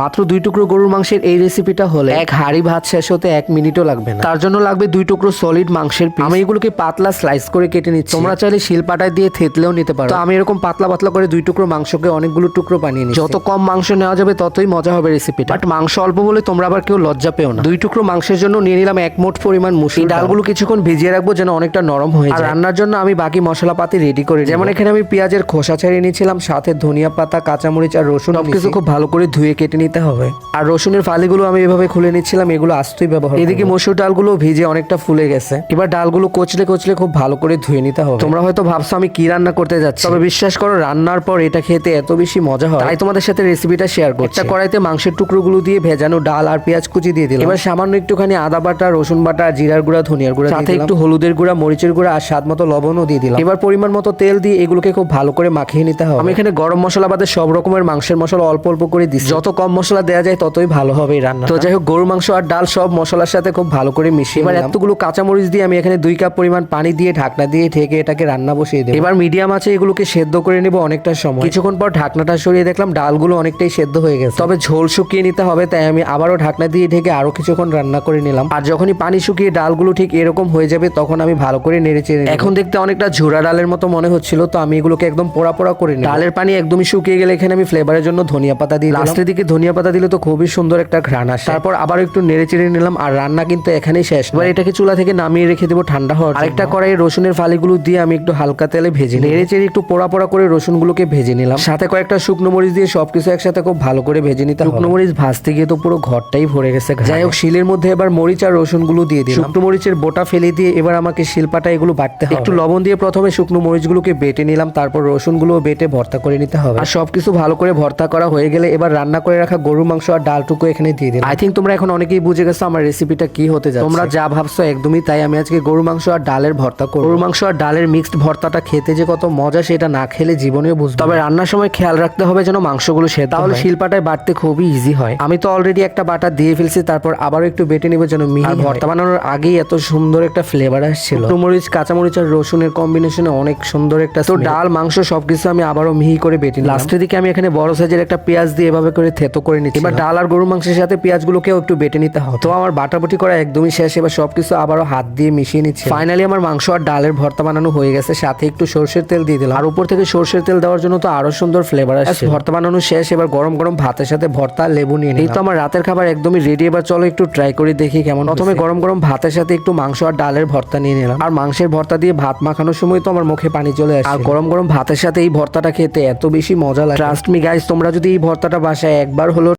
মাত্র দুই টুকরো গরুর মাংসের এই রেসিপিটা হলে এক হাড়ি ভাত শেষ হতে এক মিনিটও লাগবে না। তার জন্য লাগবে দুই টুকরো সলিড মাংসের আমি এগুলোকে পাতলা স্লাইস করে কেটে নিচ্ছি। তোমরা চাইলে শিলপাটায় দিয়ে থেতলেও নিতে পারো। তো আমি এরকম পাতলা পাতলা করে দুই টুকরো মাংসকে অনেকগুলো টুকরো বানিয়ে নিচ্ছি। যত কম মাংস নেওয়া যাবে ততই মজা হবে রেসিপিটা বাট মাংস অল্প বলে তোমরা আবার কেউ লজ্জা পেও না। দুই টুকরো মাংসের জন্য নিয়ে নিলাম এক মোট পরিমাণ মুসুর ডালগুলো কিছুক্ষণ ভিজিয়ে রাখব যেন অনেকটা নরম হয়ে যায়। রান্নার জন্য আমি বাকি মশলাপাতি রেডি করে যেমন এখানে আমি পেঁয়াজের খোসা ছাড়িয়ে নিয়েছিলাম সাথে ধনিয়া পাতা কাঁচামরিচ আর রসুন কিছু খুব ভালো করে ধুয়ে কেটে নিতে হবে। আর রসুনের ফালিগুলো আমি এভাবে খুলে নিচ্ছিলাম এগুলো আস্তই ব্যবহার এদিকে মসুর ডালগুলো ভিজে অনেকটা ফুলে গেছে। এবার ডালগুলো কচলে কচলে খুব ভালো করে ধুয়ে নিতে হবে। তোমরা হয়তো ভাবছ আমি কি রান্না করতে যাচ্ছি। তবে বিশ্বাস করো রান্নার পর এটা খেতে এত বেশি মজা হয়। তাই তোমাদের সাথে রেসিপিটা শেয়ার করছি। কড়াইতে মাংসের টুকরোগুলো দিয়ে ভেজানো ডাল আর পেঁয়াজ কুচি দিয়ে দিলাম। এবার সামান্য একটুখানি আদা বাটা রসুন বাটা জিরার গুঁড়া ধনিয়ার গুঁড়া সাথে একটু হলুদের গুঁড়া মরিচের গুঁড়া আর স্বাদ মতো লবণও দিয়ে দিলাম। এবার পরিমাণ মতো তেল দিয়ে এগুলোকে খুব ভালো করে মাখিয়ে নিতে হবে। আমি এখানে গরম মশলা বাদে সব রকমের মাংসের মশলা অল্প অল্প করে দিচ্ছি। যত কম মশলা দেওয়া যায় ততই ভালো হবে এই রান্না তো যাই হোক গরুর মাংস আর ডাল সব মশলার সাথে খুব ভালো করে মিশিয়ে এবার এতগুলো কাঁচামরিচ দিয়ে আমি এখানে দুই কাপ পরিমাণ পানি দিয়ে ঢাকনা দিয়ে ঢেকে এটাকে রান্না বসিয়ে দেবো। এবার মিডিয়াম আছে এগুলোকে সেদ্ধ করে নেব অনেকটা সময়। কিছুক্ষণ পর ঢাকনাটা সরিয়ে দেখলাম ডালগুলো অনেকটাই সেদ্ধ হয়ে গেছে। তবে ঝোল শুকিয়ে নিতে হবে তাই আমি আবারও ঢাকনা দিয়ে ঢেকে আরও কিছুক্ষণ রান্না করে নিলাম। আর যখনই পানি শুকিয়ে ডালগুলো ঠিক এরকম হয়ে যাবে তখন আমি ভালো করে নেড়ে চেড়ে। এখন দেখতে অনেকটা ঝুরা ডালের মতো মনে হচ্ছিল তো আমি এগুলোকে একদম পোড়া পোড়া করে ডালের পানি একদমই শুকিয়ে গেলে এখানে আমি ফ্লেভারের জন্য ধনিয়া পাতা দিই লাস্টের দিকে ধনিয়া পাতা দিলে তো খুবই সুন্দর একটা ঘ্রাণ আসে। তারপর আবার একটু নেড়ে চেড়ে নিলাম আর রান্না কিন্তু এখানেই শেষ। এবার এটাকে চুলা থেকে নামিয়ে রেখে দেবো ঠান্ডা হওয়ার। আরেকটা কড়াই রসুনের ফালিগুলো দিয়ে আমি একটু হালকা তেলে ভেজে নেড়ে চেড়ে একটু পোড়া পোড়া করে রসুনগুলোকে ভেজে নিলাম। সাথে কয়েকটা শুকনো মরিচ দিয়ে সবকিছু একসাথে খুব ভালো করে ভেজে নিতে। শুকনো মরিচ ভাজতে গিয়ে তো পুরো ঘরটাই ভরে গেছে যাই হোক শিলের মধ্যে এবার মরিচ আর রসুনগুলো দিয়ে দিলাম। শুকনো মরিচের বোটা ফেলে দিয়ে এবার আমাকে শিলপাটা এগুলো বাটতে হবে। একটু লবণ দিয়ে প্রথমে শুকনো মরিচগুলোকে বেটে নিলাম তারপর রসুনগুলো বেটে ভর্তা করে নিতে হবে। আর সবকিছু ভালো করে ভর্তা করা হয়ে গেলে এবার রান্না করে রাখা গরুর মাংস আর ডালটুকু এখানে দিয়ে দিলাম। আই থিঙ্ক তোমরা এখন অনেকেই বুঝে গেছো আমার রেসিপিটা কি হতে যাচ্ছে। তোমরা যা ভাবছ একদমই তাই। আমি আজকে গরু মাংস আর ডালের ভর্তা করব। গরু মাংস আর ডালের মিক্সড ভর্তাটা খেতে যে কত মজা সেটা না খেলে জীবনেও বুঝবে তবে রান্নার সময় খেয়াল রাখতে হবে যেন মাংসগুলো সেদ্ধ তাহলে শিলপাটায় বাটতে খুবই ইজি হয়। আমি তো অলরেডি একটা বাটা দিয়ে ফেলছি তারপর আবারও একটু বেটে নিব যেন মিহি ভর্তা বানানোর আগেই এত সুন্দর একটা ফ্লেভার আসছিল। মরিচ কাঁচামরিচ আর রসুনের কম্বিনেশনে অনেক সুন্দর একটা তো ডাল মাংস সবকিছু আমি আবারও মিহি করে বেটে লাস্টের দিকে আমি এখানে বড় সাইজের একটা পেঁয়াজ দিয়ে এভাবে করে থেতো করে নিচ্ছি এবার ডাল আর গরুর মাংসের সাথে পেঁয়াজগুলোকেও একটু বেটে নিতে হবে। তো আমার বাটাবুটি করা একদমই শেষ। এবার সবকিছু আবারও হাত দিয়ে মিশিয়ে নিচ্ছি। ফাইনালি আমার মাংস আর ডালের ভর্তা বানানো হয়ে গেছে। সাথে একটু সর্ষের তেল দিয়ে দিলাম। আর উপর থেকে সর্ষের তেল দেওয়ার জন্য তো আরও সুন্দর ফ্লেভার আসছে। ভর্তা বানানো শেষ। এবার গরম গরম ভাতের সাথে ভর্তা লেবু নিয়ে নিই তো আমার রাতের খাবার একদমই রেডি এবার চলো একটু ট্রাই করে দেখি কেমন প্রথমে গরম গরম ভাতের সাথে একটু মাংস আর ডালের ভর্তা নিয়ে নিলাম। আর মাংসের ভর্তা দিয়ে ভাত মাখানোর সময় তো আমার মুখে পানি চলে আসে। আর গরম গরম ভাতের সাথে এই ভর্তাটা খেতে এত বেশি মজা লাগে। ট্রাস্ট মি গাইস তোমরা যদি এই ভর্তাটা বাসায় একবার হলো